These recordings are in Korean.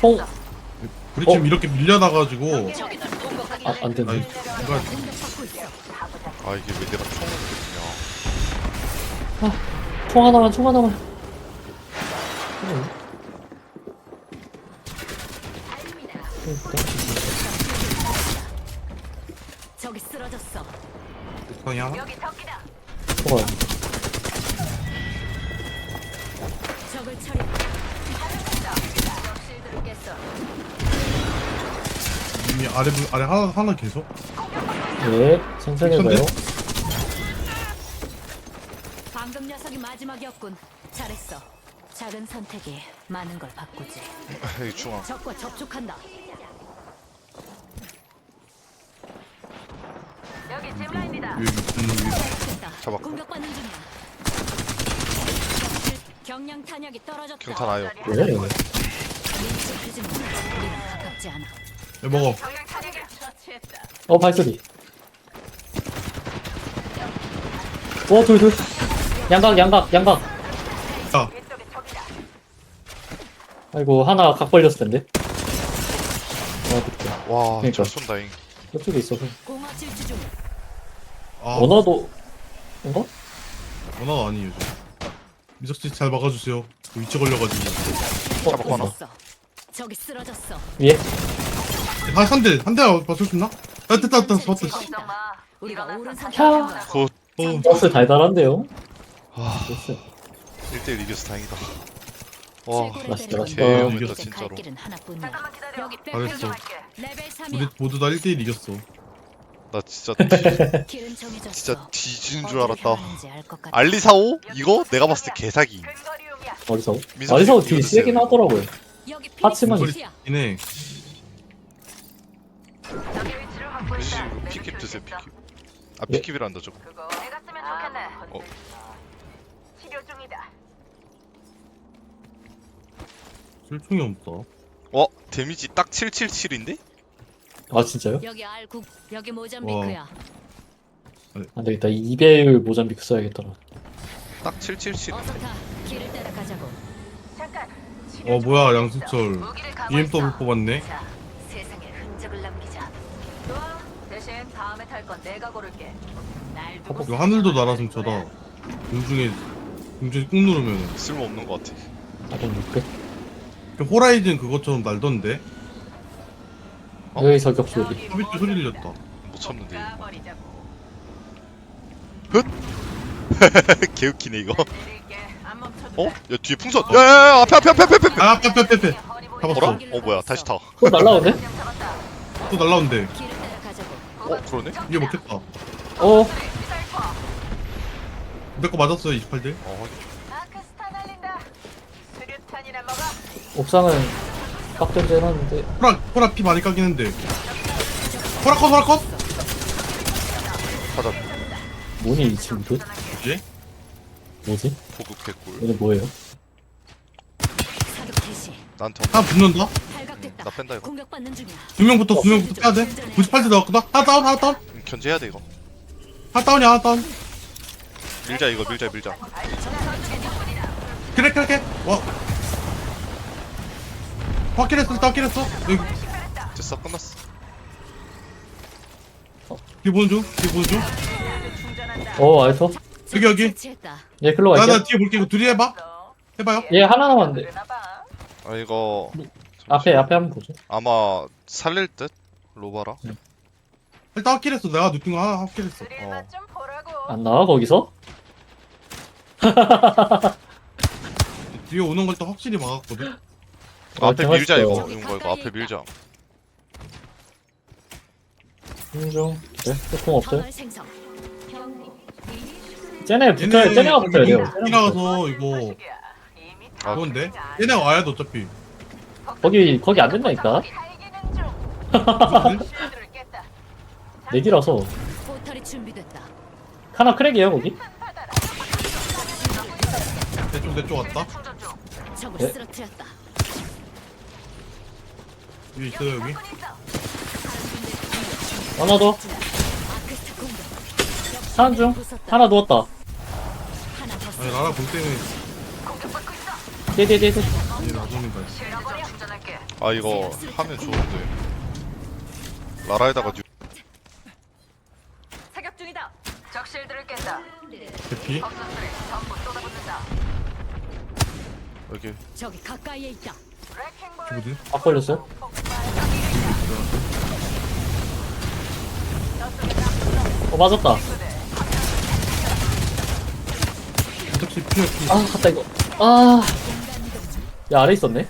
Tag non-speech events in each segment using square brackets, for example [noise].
통, 우리 어? 지금 이렇게 밀려나가지고 아, 안 되네. 아니 뭔가 아 이게 왜 내가 총을 못총 하나만, 총 하나만. 저기 쓰러졌어. 방이 하나? 총알. 적을 처리. 이미 아래 부- 아래 하나 하나 계속 네, 천천히 해봐요. 방금 녀석이 마지막이었군. 잘했어. 작은 선택이 많은 걸 바꾸지. [laughs] 이 중앙 적과 접촉한다. 여기 짚라인이다. 위 됐다. 잡았고. 공격받는 중이야. 경량 탄약이 떨어졌다. 경탄 아예 없 우리는 가깝지 않아. 야, 먹어 어, 발소리. 어, 둘, 둘. 양각, 양각, 양각. 야 아이고, 하나 각 벌렸을 텐데. 아, 그때. 와 그러니까. 잘 쏜다잉 저쪽에 있어서. 공화 질주 중. 아, 원화도, 뭔가? 원화가 아니에요 저. 미석씨 잘 막아주세요 저 위치 걸려가지고 어, 잡았고 하나. 어, 있어. 저기 쓰러졌어. 위에? 한대 한 대 맞출 수 있나? 아 됐다 됐다 잡았다 씨. 우리가 옳은 캬. 선택한 거야. 어 버스 달달한데요? 아, 됐어. 1대1 이겨서 다행이다 와 최고 맛있다, 맛있다. 갈 진짜로 길은 하나뿐이야. 여기 잘했어 레벨 우리 3이야. 모두 다 1대1 이겼어 나 진짜 [laughs] 뒤, 길은 정해졌어. 진짜 뒤지는 줄 알았다 향하는지 알것 같아. 알리사오? 이거 내가 봤을 때 개사기 어디서? 미소 어디서 씨, 뒤 이거 세긴 드세요. 하더라고요. 여기 하츠만 피닉스야. 이네 유진 이거 피킵 드세요 피킵 아 예. 피킵이란다 저거 내가 쓰면 좋겠네. 어. 치료 중이다. 실총이 없다 어? 데미지 딱 777인데? 아, 진짜요? 여기 알국 여기 모잠비크야. 안 되겠다. 이배율 모잠비크 써야겠더라. 딱 777 어서 타. 길을 따라 가자고. 잠깐. 어 뭐야 감고 EMW. 뽑았네 자, 세상에 흔적을 남기자. 좋아. 대신 다음에 탈 건 내가 고를게. 날 두고 이거 하늘도 날아서 쳐다 공중에 공중에 꾹 누르면 쓸모없는 것 같아 아, 그럼 육배? 그 호라이즌 그것처럼 날던데 어? 여기 저격 소리. 허비트 소리 들렸다 못 참는데 가버리자고. [laughs] 개웃기네 이거 어? 돼. 야 뒤에 풍선 야야야 앞에 앞에 앞에 앞에 앞에 아 빼 빼 빼빼 허리 보이지? 잡았어. 뭐라? 어 뭐야 다시 타어또 날라오네? 또 날라온대 따라가자고. 그러네? 이게 먹겠다 어. 내 거 맞았어요 28대 어. 옥상은 빡전제 해놨는데. 호라 호라 피 많이 까기는데 호라 컷 호라 컷 가자 뭐니, 이 친구들? 뭐지? 뭐지? 보급 개꿀 얘네 뭐예요? 사격 개시. 나한테 하나 붙는다? 발각됐다. 나 뺀다 이거. 공격받는 중이야. 두 명부터 두 명부터 빼야 돼? 98대 나왔거든 하나 다운 하나 다운. 음, 견제해야 돼 이거. 하나 다운이야 하나 다운. 밀자 이거 밀자 밀자. 그래 그래 그래. 와. 확킬했어 확킬했어. 여기. 됐어 끝났어. 뒤에 보는 중 뒤에 보는 중. 어, 알토? 여기 여기. 얘 클로 나 나 갈게. 뒤에 볼게 이거 둘이 해봐 해봐요 얘 하나 남았는데. 아 이거 앞에, 앞에 한번 보죠. 아마 살릴 듯 로바라 일단 확킬했어 내가 거 하나 확킬했어 어. 안 나와, 거기서? [laughs] 뒤에 오는 걸 또 확실히 막았거든 아, 앞에 밀자 이거. 이거 이거 앞에 밀자 인중. 네, 소통 없어요. 쟤네 붙어야, 쟤네가 붙어야 돼요. 이나가서 이거 아, 좋은데 얘네 와야 돼 어차피 거기, 거기 안 된다니까? [laughs] 내기라서. 포털이 준비됐다. 하나 크랙이에요, 거기? 내쪽 내쪽 왔다. 적을 네? 쓰러뜨렸다. 여기 있어요 여기 있어. 하나 더. 아크스타 공격. 하나 중. 부쉈다. 하나 누웠다. 아니 나라 볼 때문에. 떼떼떼떼. 얘 나중인다 실드 좀 충전할게. 아 이거 하면 좋은데 라라에다가 뉴 사격 중이다. 적실들을 깬다. 대피 벅서스를 전부 쏟아붓는다. 여기 저기 가까이에 있다. 레킹볼 누구지? 각 걸렸어요? 어 맞았다 피아 갔다 이거 아야 아래 있었네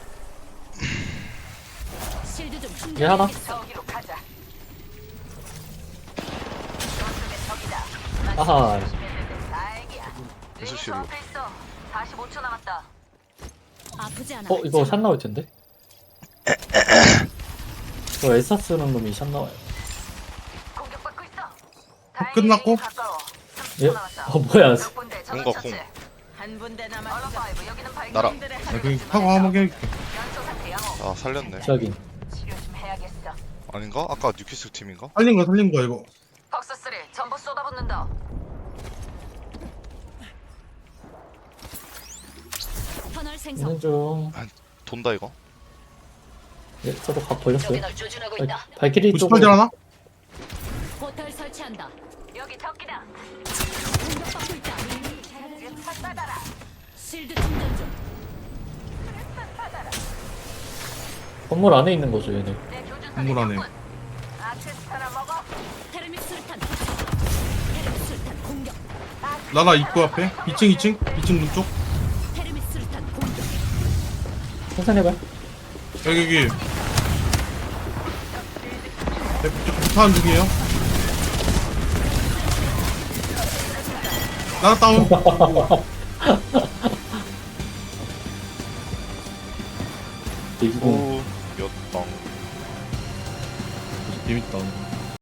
얘 하나. 아하 다행이야. 무슨 링이 실로? 앞에 있어. 45초 남았다. 아프지 않아. 어 이거 샷 나올 텐데 저 에사 쓰는 놈이 샷 나와요. 끝났고? 가까워. 30초 예? 어 뭐야 뭔가. 공. 한 군데 남았어. 나라. 나 그냥 타고 한번 양호. 아 살렸네 해야겠어. 아닌가? 아까 뉴캐슬 팀인가? 살린 거야 살린 거야 이거 벅스 3 전부 쏟아붓는다. 터널 생성. 있는 중 돈다 이거 예, 저도 각 걸렸어요 널 조준하고 발- 발키리 98줄 쪽으로 하나? 포털 설치한다. 여기 터키다. 공격받고 있다. 차 받아라. 실드 충전 중. 건물 안에 있는 거죠 얘네 내 교준 건물 안에. 아티스트 하나 먹어. 테르믹 술탄. 테르믹 술탄 공격. 나나 입구 앞에 2층 2층 2층 문 쪽 테르믹 술탄 공격. 생산해봐요 여기 여기 부탄 중이에요 나나 다운. 이거 오 몇당 재밌다